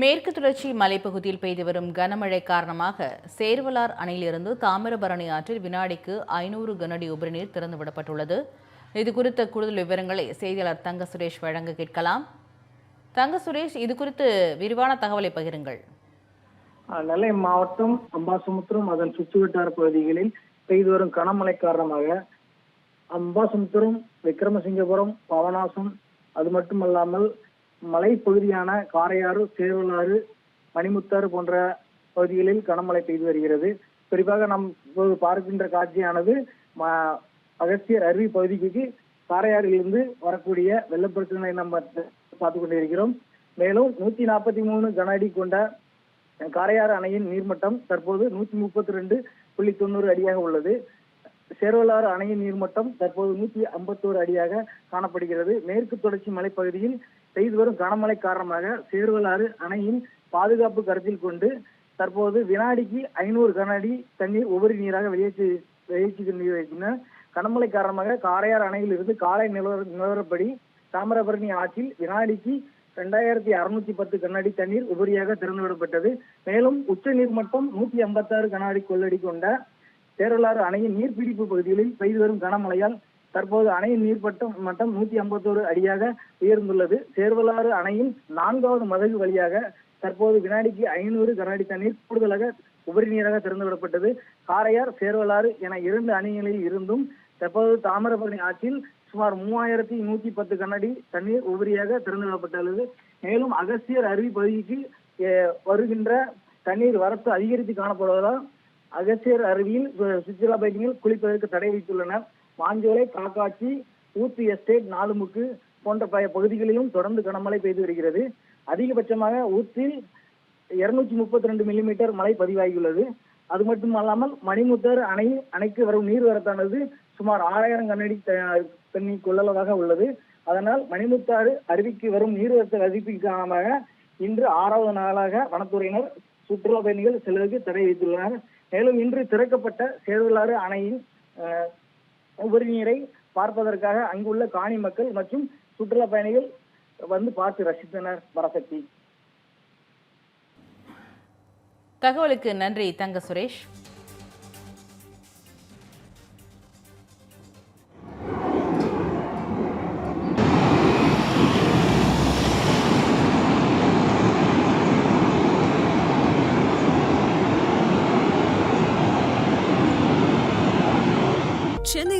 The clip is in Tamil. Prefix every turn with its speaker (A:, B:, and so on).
A: மேற்கு தொடர்ச்சி மலைப்பகுதியில் பெய்து வரும் கனமழை காரணமாக சேர்வலார் அணையிலிருந்து தாமிரபரணி ஆற்றில் வினாடிக்கு ஐநூறு கனஅடி உபரிநீர் திறந்துவிடப்பட்டுள்ளது. இது குறித்த கூடுதல் விவரங்களை செய்தியாளர் தங்க சுரேஷ் வழங்க கேட்கலாம். தங்க சுரேஷ் இது குறித்து விரிவான தகவலை பகிருங்கள்.
B: நெல்லை மாவட்டம் அம்பாசமுத்திரம் அதன் சுற்றுவட்டார பகுதிகளில் பெய்து வரும் கனமழை காரணமாக அம்பாசமுத்திரம் விக்ரமசிங்கபுரம் பவனாசம் அது மட்டுமல்லாமல் மலைப்பகுதியான காரையாறு சேவலாறு மணிமுத்தாறு போன்ற பகுதிகளில் கனமழை பெய்து வருகிறது. குறிப்பாக நாம் இப்போது பார்க்கின்ற காட்சியானது ம- அகஸ்தியர் அருவி பகுதிக்கு காரையாறிலிருந்து வரக்கூடிய வெள்ளப்பிரச்சனை நம்ம பார்த்து கொண்டிருக்கிறோம். மேலும் நூத்தி நாற்பத்தி மூணு கன அடி கொண்ட காரையாறு அணையின் நீர்மட்டம் தற்போது நூத்தி முப்பத்தி ரெண்டு புள்ளி தொண்ணூறு அடியாக உள்ளது. சேர்வலாறு அணையின் நீர்மட்டம் தற்போது நூத்தி ஐம்பத்தோரு அடியாக காணப்படுகிறது. மேற்கு தொடர்ச்சி மலைப்பகுதியில் பெய்து வரும் கனமழை காரணமாக சேர்வலாறு அணையின் பாதுகாப்பு கருத்தில் கொண்டு தற்போது வினாடிக்கு ஐநூறு கன அடி தண்ணீர் உபரி நீராக வெளியேற்றி வெளியேற்றி கனமழை காரணமாக காரையார் அணையில் இருந்து காலை நிலவர நிலவரப்படி தாமிரபரணி ஆற்றில் வினாடிக்கு ரெண்டாயிரத்தி அறுநூத்தி பத்து கண்ணாடி தண்ணீர் உபரியாக திறந்துவிடப்பட்டது. மேலும் உச்ச நீர்மட்டம் நூத்தி ஐம்பத்தாறு கண்ணாடி கொள்ளடி கொண்ட தேரலாறு அணையின் நீர்பிடிப்பு பகுதிகளில் பெய்து வரும் கனமழையால் தற்போது அணையின் நீர்மட்டம் மட்டம் நூத்தி ஐம்பத்தோரு அடியாக உயர்ந்துள்ளது. சேர்வலாறு அணையின் நான்காவது மதகு வழியாக தற்போது வினாடிக்கு ஐநூறு கனஅடி தண்ணீர் கூடுதலாக உபரி நீராக திறந்துவிடப்பட்டது காரையார் சேர்வலாறு என இரண்டு அணைகளில் இருந்தும் தற்போது தாமிரபரணி ஆற்றில் சுமார் மூவாயிரத்தி நூத்தி பத்து கண்ணாடி தண்ணீர் உபரியாக திறந்துவிடப்பட்டுள்ளது மேலும் அகஸ்தியர் அருவி பகுதிக்கு வருகின்ற தண்ணீர் வரத்து அதிகரித்து காணப்படுவதால் அகஸ்தியர் அருவியில் சுற்றுலா பயணிகள் குளிப்பதற்கு தடை வைத்துள்ளனர் மாஞ்சோலை காக்காட்சி ஊத்து எஸ்டேட் நாலுமுக்கு போன்ற ப பகுதிகளிலும் தொடர்ந்து கனமழை பெய்து வருகிறது. அதிகபட்சமாக ஊத்தில் இருநூற்றி முப்பத்தி ரெண்டு மில்லிமீட்டர் மழை பதிவாகியுள்ளது. அது மட்டுமல்லாமல் மணிமுத்தர் அணை அணைக்கு வரும் நீர்வரத்தானது சுமார் ஆறாயிரம் கண்ணடி தண்ணி கொள்ளளவாக உள்ளது. அதனால் மணிமுத்தாறு அருவிக்கு வரும் நீர்வரத்து அதிகரிப்பு காரணமாக இன்று ஆறாவது நாளாக வனத்துறையினர் சுற்றுலா பயணிகள் செல்வதற்கு தடை விதித்துள்ளனர். மேலும் இன்று திறக்கப்பட்ட சேதுலாறு அணையின் உபரிநீரை நீரை பார்ப்பதற்காக அங்குள்ள காணி மக்கள் மற்றும் சுற்றுலா பயணிகள் வந்து பார்த்து ரசித்தனர் வரசக்தி
A: தகவலுக்கு நன்றி தங்க சுரேஷ்.